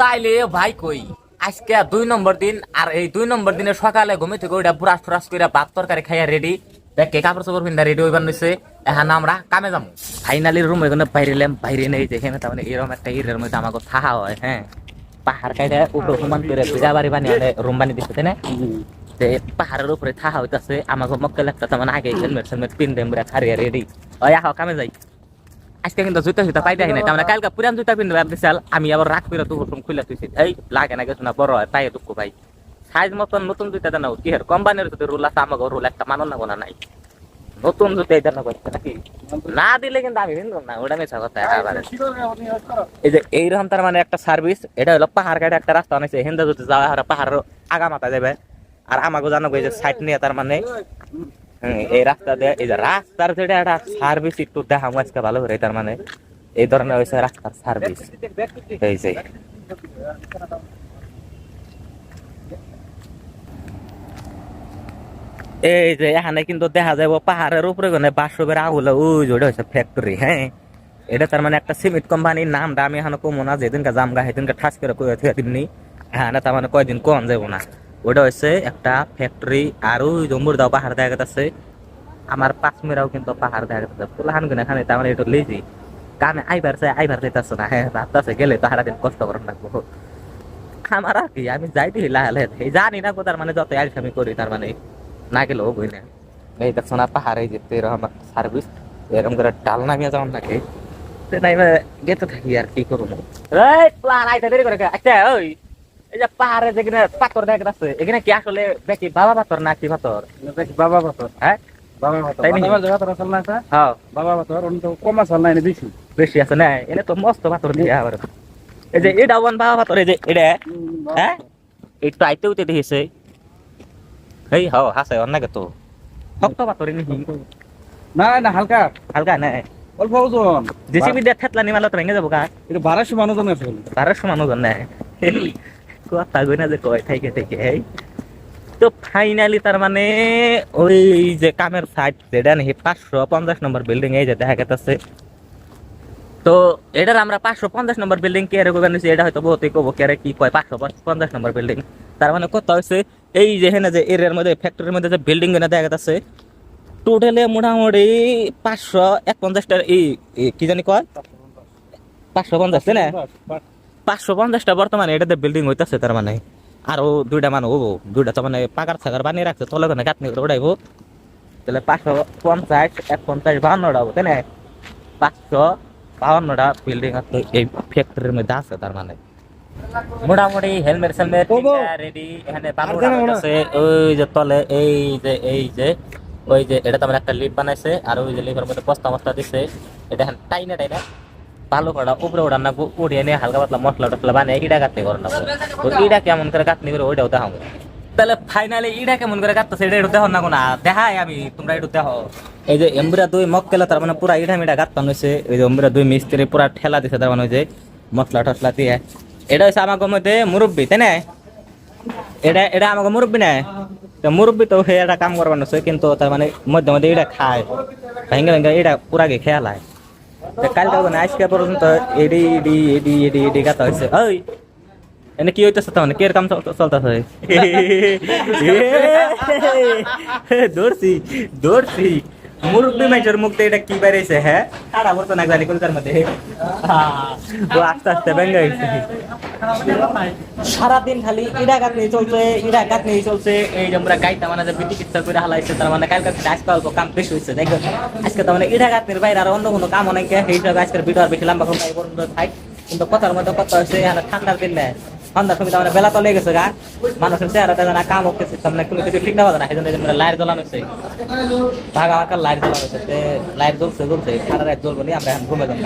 তাইলে ভাই কই? আজকে দুই নম্বর দিন, আর এই দুই নম্বর দিনে সকালে ঘুমে থেকে ওইটা বুড়াস ফুরাস করে ভাত তরকারি খাইয়া রেডি দেখে কাপড় পিন্ধা রেডি হইবার এখন আমরা কামে যাব ফাইনালি রুম এখানে বাইরে নেই যেখানে তার মানে এরকম একটা মধ্যে আমাকে হয় হ্যাঁ। পাহাড় উপরে সমান করে বাড়ি বানিয়ে রুম বানিয়ে দিচ্ছে তাই না? যে পাহাড়ের উপরে থাহা হইতাছে, আমাকে মক্কেল একটা তেমন আগে হেলমেট সেলমেট পিনতে আমরা রেডি ওই আহ, কামে যাই। আজকে কিন্তু জুতা জুতা পাইতে নাই। তার মানে কালকে পুরান জুতা পিনতে পারতে চাল আমি আবার রাখ করে তো রুম খুলে তুইছি। এই, লাগে না কিছু না, বড় হয়, পায়ে দুঃখ ভাই। সাইজ মতন নতুন জুতা দেন কি হের কোম্পানির যদি রুল আছে আমাকে রুল একটা মানন না গোনা নাই। নতুন জুতা দেন করছে নাকি? না দিলে কিন্তু আমি কিনতাম না, ওটা মিছা কথা এই যে এইরকম তার মানে একটা সার্ভিস এটা হলো পাহাড় কাটে একটা রাস্তা অনেক হিন্দা যদি যাওয়া হয় পাহাড়ের আগা মাথা যাবে আর আমাকে জানো যে সাইড নিয়ে তার মানে এই রাস্তা দিয়ে, এই যে রাস্তার যেটা একটা সার্ভিস একটু দেখা আজকে ভালো করে, তার মানে এই ধরনের হয়েছে রাস্তার সার্ভিস এই যে। এই যে, এখানে কিন্তু দেখা যাব পাহাড়ের উপরে কোনে বাসবের আগুলো ওই যে হচ্ছে ফ্যাক্টরি হ্যাঁ? এটা তার মানে একটা সিমেন্ট কোম্পানির নামটা আমি এখানে কমো না, যেদিনকে জামগা সেদিনকে ঠাস করে কয়ে দিননি হ্যাঁ তার মানে কয়দিন কম যাব না। ওটা হচ্ছে একটা ফ্যাক্টরি আর ওই জম্বুর দাও পাহাড় দেখা যাচ্ছে। আমার পাঁচ মেরাও কিন্তু পাহাড় দেখা যাচ্ছে। ফুলাহান গুনে এখানে তার একটু লেজি কামে আইবার চাই আইবার যাইতেছে না। হ্যাঁ ভাবতেছে গেলে তো সারাদিন কষ্ট করার লাগবো। আমার আর কি, আমি যাই দিই লাহে এই জানি না কোথার মানে যত আইস আমি করি, তার মানে না গেলেও বই না। এই দেখছ না পাহাড়ে যেতে, এরকম সার্ভিস এরকম করে ডাল নামিয়ে যাওয়ার তো নাই গেতে থাকি আর কি করব। এই প্লান আইতে দেরি করে? আচ্ছা ওই এই যে পাহাড়ে যেখানে পাথর দেখা যাচ্ছে এখানে কি আসলে দেখি বাবা পাথর না কি পাথর বাবা পাথর। হ্যাঁ? বাবা পাথর। তাই নাকি? না হ্যাঁ। বাবা পাথর অন্য বেশি। বেশি আছে না এনে তো মস্ত পাথর দিয়ে আবার। এই যে এটা ওয়ান বাবা পাথর এই যে এটা হ্যাঁ? উঠে দেখেছে। এই হ হাসে অনেক তো। শক্ত পাথরে না না হালকা। হালকা না? অল্প ওজন। জেসিবি দিয়ে থেতলা নিমালে তো ভেঙে যাব গা। এটা বারোশো মানুষ আছে। বারোশো মানুষ না। কথা কই না যে কয় থেকে ফাইনালি তার মানে ওই যে কামের পঞ্চাশ নম্বর বিল্ডিং তো এটার আমরা কে কয় পঞ্চাশ নম্বর বিল্ডিং তার মানে এই যে হেনা যে এরিয়ার মধ্যে ফ্যাক্টরির মধ্যে যে বিল্ডিংগুলো দেখা টোটালে মোটামুটি পাঁচশো এক পঞ্চাশটা এই কি জানি কয়? পাঁচশো পঞ্চাশ না? পাঁচশো পঞ্চাশটা বর্তমানে এটাতে বিল্ডিং হইতেছে তার মানে। আরও দুইটা মানুষ হব। দুইটা তো মানে পাকার থাকার বানিয়ে রাখছে তলে কোনো গাঁথনি করে উঠাইবো তাহলে পাঁচশো পঞ্চাশ এক পঞ্চাশ বাহান্নটা হব তাই না? পাঁচশো বাহান্নটা বিল্ডিং এই ফ্যাক্টরির মধ্যে আছে তার মানে। মোটামুটি হেলমেট সেলমেট রেডি এখানে? আছে ওই যে তলে এই যে এই যে ওই যে এটা তো আমার একটা লিপ বানাইছে আর ওই যে লিপের মধ্যে বস্তা মস্তা দিছে। এটা টাইনা টাইনা। ভালো করা উপরে ওড়ান না উড়িয়ে নিয়ে হালকা পাতলা মশলা টসলা বানিয়ে ইটা কাটতে করো না তো ইটা কেমন করে কাটনি করে ওইটাও দেখাবো তাহলে ফাইনালি ইটা কেমন করে কাটতেছে এটা একটু দেখো না কোনা দেখাই আমি তোমরা একটু দেখো এই যে এমবিরা দুই মক্কেলা তার মানে পুরা ইটা মিটা কাটতাম হয়েছে ওই যে এমবিরা দুই মিস্ত্রি পুরা ঠেলা দিছে তার মানে যে মশলা টসলা দিয়ে। এটা হচ্ছে আমাকে মধ্যে মুরব্বী তাই না? এটা এটা আমাকে মুরব্বী না? তো মুরব্বী তো সে একটা কাম করবার নছে কিন্তু তার মানে মধ্যে মধ্যে এটা খায়। ভেঙে ভেঙে এটা পুরাকে খেয়ালায় তো কালকে মানে আজকে পর্যন্ত এডি এডি এডি এডি এডি গাতা হয়েছে। ওই, এনে কি হইতেছে তাহলে কে কাম চলতেছে? দৌড়ছি দৌড়ছি মুরব্বী মেজর মুখতে এটা কি বেরিয়েছে হ্যাঁ? তারা বলতো না জানি কোনটার মধ্যে। আস্তে আস্তে ভেঙে গেছে সারাদিন খালি ইডা গাঁথনি চলছে ইডা গাঁথনি চলছে। এই যে আমরা গাইতা মানে যে বিচিকিৎসা করে হালাইছে, তার মানে কালকে আজকে অল্প কাম বেশি হয়েছে দেখো। আজকে তো মানে গাঁথনির বাইরে আর অন্য কোনো কাম অনেক সেই হিসাবে আজকের ভিডিও আর বেশি লম্বা পর্যন্ত থাক কিন্তু কথার মধ্যে কথা হচ্ছে এখানে ঠান্ডার দিন নেয় ঠান্ডার সময় মানে বেলা লেগে গেছে গা। মানুষের চেহারাটা জানা কাম হচ্ছে সামনে কোনো কিছু ঠিক না পাবে না। সেই জন্য লাইট জ্বলানো হচ্ছে ভাগা ভাগা লাইট জ্বলানো হচ্ছে লাইট জ্বলছে জ্বলছে। সারা রাত জ্বলবো আমরা এখন ঘুমে যাব